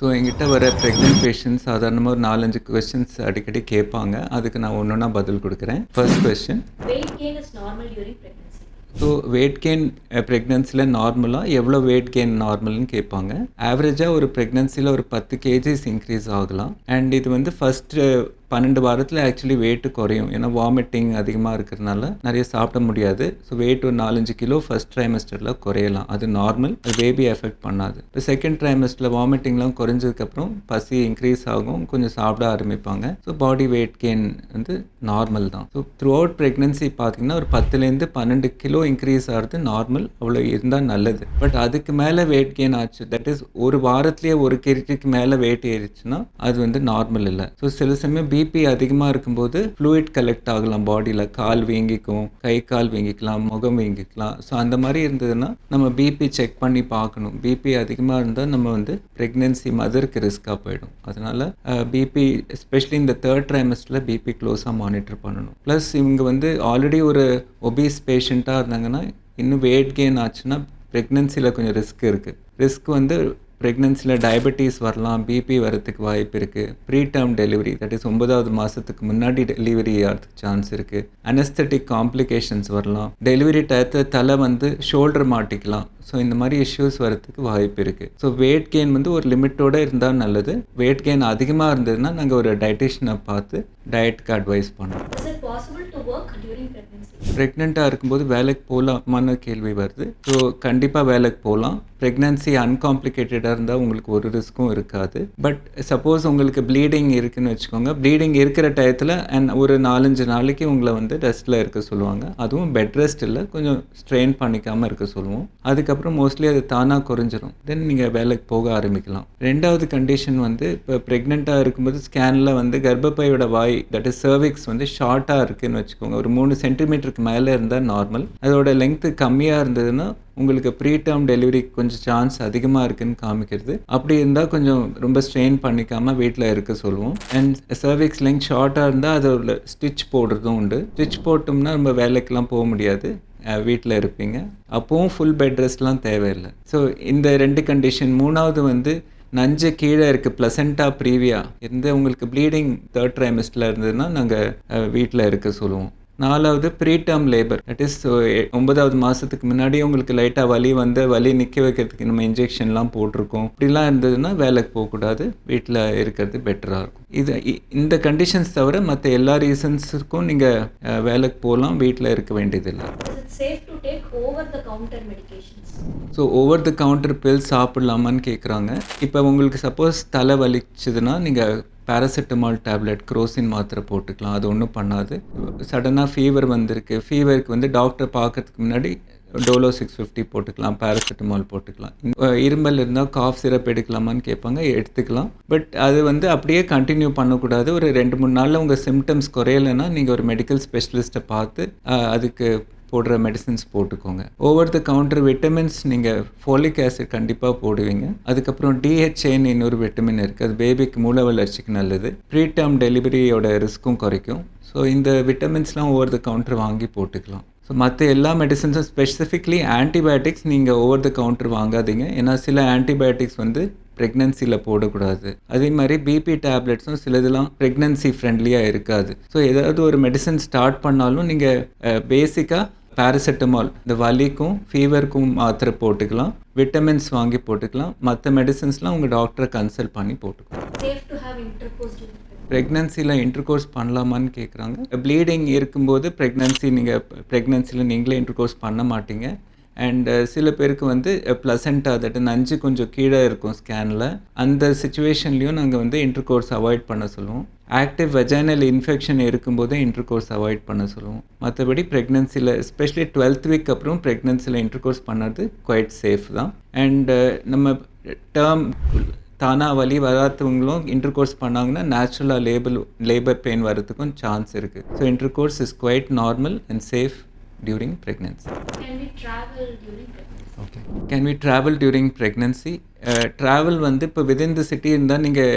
So எங்கிட்ட வர pregnant patients சாதாரணமாக ஒரு நாலஞ்சு கொஸ்டின்ஸ் அடிக்கடி கேட்பாங்க. அதுக்கு நான் ஒன்று ஒன்றா பதில் கொடுக்குறேன். First question. So weight gain ப்ரெக்னன்சியில் நார்மலாக எவ்வளோ வெயிட் கெயின் நார்மல்னு கேட்பாங்க. ஆவரேஜாக ஒரு ப்ரெக்னன்சியில் ஒரு பத்து கேஜிஸ் இன்க்ரீஸ் ஆகலாம். அண்ட் இது வந்து ஃபஸ்ட்டு பன்னெண்டு வாரத்தில் ஆக்சுவலி வெயிட்டு குறையும். ஏன்னா வாமிட்டிங் அதிகமாக இருக்கிறதுனால நிறைய சாப்பிட முடியாது. ஸோ வெயிட் ஒரு நாலஞ்சு கிலோ ஃபர்ஸ்ட் ட்ரைமஸ்டரில் குறையலாம். அது நார்மல் அது பேபி எஃபெக்ட் பண்ணாது. இப்போ செகண்ட் ட்ரைமஸ்டரில் வாமிட்டிங்லாம் குறைஞ்சதுக்கப்புறம் பசி இன்க்ரீஸ் ஆகும். கொஞ்சம் சாப்பிட ஆரம்பிப்பாங்க. ஸோ பாடி வெயிட் கெயின் வந்து நார்மல் தான். ஸோ த்ரூ அவுட் ப்ரெக்னன்சி பார்த்தீங்கன்னா ஒரு பத்துலேருந்து பன்னெண்டு கிலோ இன்க்ரீஸ் ஆகிறது நார்மல் அவ்வளோ இருந்தால் நல்லது. பட் அதுக்கு மேலே வெயிட் கெயின் ஆச்சு. தட் இஸ் ஒரு வாரத்துலேயே ஒரு கேஜிக்கு மேலே வெயிட் ஏறிச்சுன்னா அது வந்து நார்மல் இல்லை. ஸோ சில சமயம் பி பிபி அதிகமாக இருக்கும்போது ஃப்ளூயிட் கலெக்ட் ஆகலாம். பாடியில் கால் வீங்கிக்கும் கை கால் வீங்கிக்கலாம் முகம் வீங்கிக்கலாம். ஸோ அந்த மாதிரி இருந்ததுன்னா நம்ம பிபி செக் பண்ணி பார்க்கணும். பிபி அதிகமாக இருந்தால் நம்ம வந்து ப்ரெக்னென்சி மதருக்கு ரிஸ்க்காக போயிடும். அதனால பிபி எஸ்பெஷலி இந்த தேர்ட் ட்ரைமஸ்டரில் பிபி க்ளோஸாக மானிட்டர் பண்ணணும். ப்ளஸ் இவங்க வந்து ஆல்ரெடி ஒரு ஒபீஸ் பேஷண்ட்டாக இருந்தாங்கன்னா இன்னும் வெயிட் கெயின் ஆச்சுன்னா ப்ரெக்னென்சியில் கொஞ்சம் ரிஸ்க் இருக்குது ரிஸ்க் வந்து ப்ரெக்னென்சியில் டயபெட்டிஸ் வரலாம் பிபி வரதுக்கு வாய்ப்பு இருக்குது preterm delivery that is ஒன்பதாவது மாதத்துக்கு முன்னாடி டெலிவரி ஆகிறதுக்கு சான்ஸ் இருக்குது அனஸ்தட்டிக் காம்ப்ளிகேஷன்ஸ் வரலாம். டெலிவரி டயத்தில் தலை வந்து ஷோல்டர் மாட்டிக்கலாம். ஸோ இந்த மாதிரி இஷ்யூஸ் வரதுக்கு வாய்ப்பு இருக்குது ஸோ வெயிட் கெயின் வந்து ஒரு லிமிட்டோடு இருந்தால் நல்லது. வெயிட் கெயின் அதிகமாக இருந்ததுன்னா நாங்கள் ஒரு டயட்டிஷியனை பார்த்து டயட்டுக்கு அட்வைஸ் பண்ணுறோம் ப்ரெக்னெண்ட்டாக இருக்கும்போது வேலைக்கு போகலாமான்னு கேள்வி வருது. ஸோ கண்டிப்பாக வேலைக்கு போகலாம் ப்ரெக்னன்சி அன்காம்ப்ளிகேட்டடாக இருந்தால் உங்களுக்கு ஒரு ரிஸ்க்கும் இருக்காது. பட் சப்போஸ் உங்களுக்கு ப்ளீடிங் இருக்குன்னு வச்சுக்கோங்க. ப்ளீடிங் இருக்கிற டயத்தில் அண்ட் ஒரு நாலஞ்சு நாளைக்கு உங்களை வந்து ரெஸ்ட்டில் இருக்க சொல்லுவாங்க. அதுவும் பெட் ரெஸ்ட் இல்லை கொஞ்சம் ஸ்ட்ரெயின் பண்ணிக்காமல் இருக்க சொல்லுவோம். அதுக்கப்புறம் மோஸ்ட்லி அது தானாக குறைஞ்சிரும். தென் நீங்கள் வேலைக்கு போக ஆரம்பிக்கலாம். ரெண்டாவது கண்டிஷன் வந்து இப்போ ப்ரெக்னெண்ட்டாக இருக்கும்போது ஸ்கேனில் வந்து கர்ப்பப்பையோட வாய் தட் இஸ் சர்விக்ஸ் வந்து ஷார்ட்டாக இருக்குன்னு வச்சுக்கோங்க. ஒரு மூணு சென்டிமீட்டருக்கு மேலே இருந்தால் நார்மல் அதோட லெங்க்த்து கம்மியாக இருந்ததுன்னா உங்களுக்கு ப்ரீ டேர்ம் டெலிவரி கொஞ்சம் சான்ஸ் அதிகமாக இருக்குன்னு காமிக்கிறது. அப்படி இருந்தால் கொஞ்சம் ரொம்ப ஸ்ட்ரெயின் பண்ணிக்காமல் வீட்டில் இருக்க சொல்லுவோம். அண்ட் சர்விக்ஸ் லெங்க் ஷார்ட்டாக இருந்தால் அதோட ஸ்டிச் போடுறதும் உண்டு. ஸ்டிச் போட்டோம்னா நம்ம வேலைக்கெலாம் போக முடியாது. வீட்டில் இருப்பீங்க. அப்போவும் ஃபுல் பெட் ரெஸ்ட்லாம் தேவையில்லை. ஸோ இந்த ரெண்டு கண்டிஷன் மூணாவது வந்து நஞ்சு கீழே இருக்குது ப்ளசண்டா ப்ரீவியா இருந்து உங்களுக்கு ப்ளீடிங் தேர்ட் ட்ரைமிஸ்டில் இருந்ததுன்னா நாங்கள் வீட்டில் இருக்க சொல்லுவோம். நாலாவது preterm labour that is ஒன்பதாவது மாதத்துக்கு முன்னாடி உங்களுக்கு லைட்டாக வலி வந்து வலி நிற்க வைக்கிறதுக்கு நம்ம இன்ஜெக்ஷன்லாம் போட்டிருக்கோம். இப்படிலாம் இருந்ததுன்னா வேலைக்கு போகக்கூடாது. வீட்டில் இருக்கிறது பெட்டராக இருக்கும். இது இ- இந்த கண்டிஷன்ஸ் தவிர மற்ற எல்லா ரீசன்ஸுக்கும் நீங்கள் வேலைக்கு போகலாம். வீட்டில் இருக்க வேண்டியதில்லை. Over the counter medications so over the counter pill சாப்பிட்லாமான்னு கேட்குறாங்க இப்போ உங்களுக்கு சப்போஸ் தலை வலிச்சதுன்னா நீங்கள் பேராசிட்டமால் டேப்லெட் குரோசின் மாத்திரை போட்டுக்கலாம். அது ஒன்றும் பண்ணாது. சடனாக ஃபீவர் வந்திருக்கு. ஃபீவருக்கு வந்து டாக்டர் பார்க்கறதுக்கு முன்னாடி டோலோ சிக்ஸ் ஃபிஃப்டி போட்டுக்கலாம் பேராசிட்டமால் போட்டுக்கலாம். இருமல் இருந்தால் காஃப் சிரப் எடுக்கலாமான்னு கேட்பாங்க. எடுத்துக்கலாம். பட் அது வந்து அப்படியே கண்டினியூ பண்ணக்கூடாது. ஒரு ரெண்டு மூணு நாளில் உங்கள் சிம்டம்ஸ் குறையலைன்னா நீங்கள் ஒரு மெடிக்கல் ஸ்பெஷலிஸ்ட்டை பார்த்து அதுக்கு போடுற மெடிசின்ஸ் போட்டுக்கோங்க. ஓவர் த கவுண்டர் விட்டமின்ஸ் நீங்கள் ஃபோலிக் ஆசிட் கண்டிப்பாக போடுவீங்க. அதுக்கப்புறம் டிஹெச்ஏன்னு இன்னொரு விட்டமின் இருக்குது அது பேபிக்கு மூல வளர்ச்சிக்கு நல்லது. ப்ரீ டேர்ம் டெலிவரியோட ரிஸ்க்கும் குறைக்கும். ஸோ இந்த விட்டமின்ஸ்லாம் ஓவர் த கவுண்டர் வாங்கி போட்டுக்கலாம். ஸோ மற்ற எல்லா மெடிசன்ஸும் ஸ்பெசிஃபிக்லி ஆன்டிபயோட்டிக்ஸ் நீங்கள் ஓவர் த கவுண்டர் வாங்காதீங்க. ஏன்னா சில ஆன்டிபயோட்டிக்ஸ் வந்து ப்ரெக்னென்சியில் போடக்கூடாது. அதே மாதிரி பிபி டேப்லெட்ஸும் சிலதெல்லாம் ப்ரெக்னென்சி ஃப்ரெண்ட்லியாக இருக்காது. ஸோ ஏதாவது ஒரு மெடிசன் ஸ்டார்ட் பண்ணாலும் நீங்கள் பேசிக்காக பேராசிட்டமால் இந்த வலிக்கும் ஃபீவருக்கும் மாத்திரை போட்டுக்கலாம். விட்டமின்ஸ் வாங்கி போட்டுக்கலாம். மற்ற மெடிசன்ஸ்லாம் உங்கள் டாக்டரை கன்சல்ட் பண்ணி போட்டுக்கலாம்? ப்ரெக்னன்சியில் இன்டர்கோர்ஸ் பண்ணலாமான்னு கேட்குறாங்க ப்ளீடிங் இருக்கும்போது ப்ரெக்னன்சி நீங்கள் ப்ரெக்னன்சியில் நீங்களே இன்டர்கோர்ஸ் பண்ண மாட்டீங்க. அண்ட் uh, சில பேருக்கு வந்து uh, ப்ளசண்ட்டாக தட் நஞ்சு கொஞ்சம் கீழே இருக்கும் ஸ்கேனில் அந்த சுச்சுவேஷன்லேயும் நாங்கள் வந்து இன்டர்கோர்ஸ் அவாய்ட் பண்ண சொல்லுவோம். ஆக்டிவ் வெஜைனல் இன்ஃபெக்ஷன் இருக்கும்போதே இன்டர்கோர்ஸ் அவாய்ட் பண்ண சொல்லுவோம். மற்றபடி ப்ரெக்னென்சியில் எஸ்பெஷலி டுவெல்த் வீக் அப்புறம் ப்ரெக்னென்சியில் இன்டர் கோர்ஸ் பண்ணுறது குவைட் சேஃப் தான் அண்டு uh, நம்ம டேர்ம் தானாக வலி வராதவங்களும் இன்டர் கோர்ஸ் பண்ணாங்கன்னா நேச்சுரலாக லேபல் லேபர் பெயின் வரதுக்கும் சான்ஸ் இருக்குது so intercourse is quite normal and safe during pregnancy Can we travel during pregnancy? Okay can we travel during pregnancy travel வந்து இப்போ விதின் த சிட்டி இருந்தால் நீங்கள்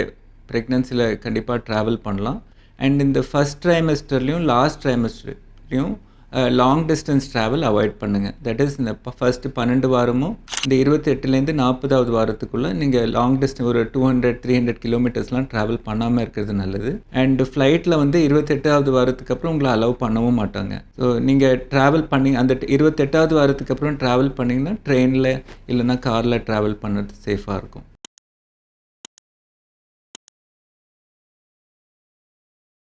ப்ரெக்னன்சியில் கண்டிப்பாக ட்ராவல் பண்ணலாம். அண்ட் இந்த ஃபஸ்ட் ட்ரைமெஸ்டர்லேயும் லாஸ்ட் ட்ரைமெஸ்டர்லேயும் லாங் டிஸ்டன்ஸ் ட்ராவல் அவாய்ட் பண்ணுங்கள் தட் இஸ் இந்த ஃபஸ்ட்டு பன்னெண்டு வாரமும் இந்த இருபத்தெட்டுலேருந்து நாற்பதாவது வாரத்துக்குள்ளே நீங்கள் லாங் டிஸ்டன்ஸ் ஒரு டூ ஹண்ட்ரட் த்ரீ ஹண்ட்ரட் கிலோமீட்டர்ஸ்லாம் ட்ராவல் பண்ணாமல் இருக்கிறது நல்லது. அண்ட் ஃப்ளைட்டில் வந்து இருபத்தெட்டாவது வாரத்துக்கு அப்புறம் உங்களை அலோவ் பண்ணவும் மாட்டாங்க. ஸோ நீங்கள் ட்ராவல் பண்ணி அந்த இருபத்தெட்டாவது வாரத்துக்கு அப்புறம் ட்ராவல் பண்ணிங்கன்னா ட்ரெயினில் இல்லைன்னா காரில் ட்ராவல் பண்ணுறது சேஃபாக இருக்கும்.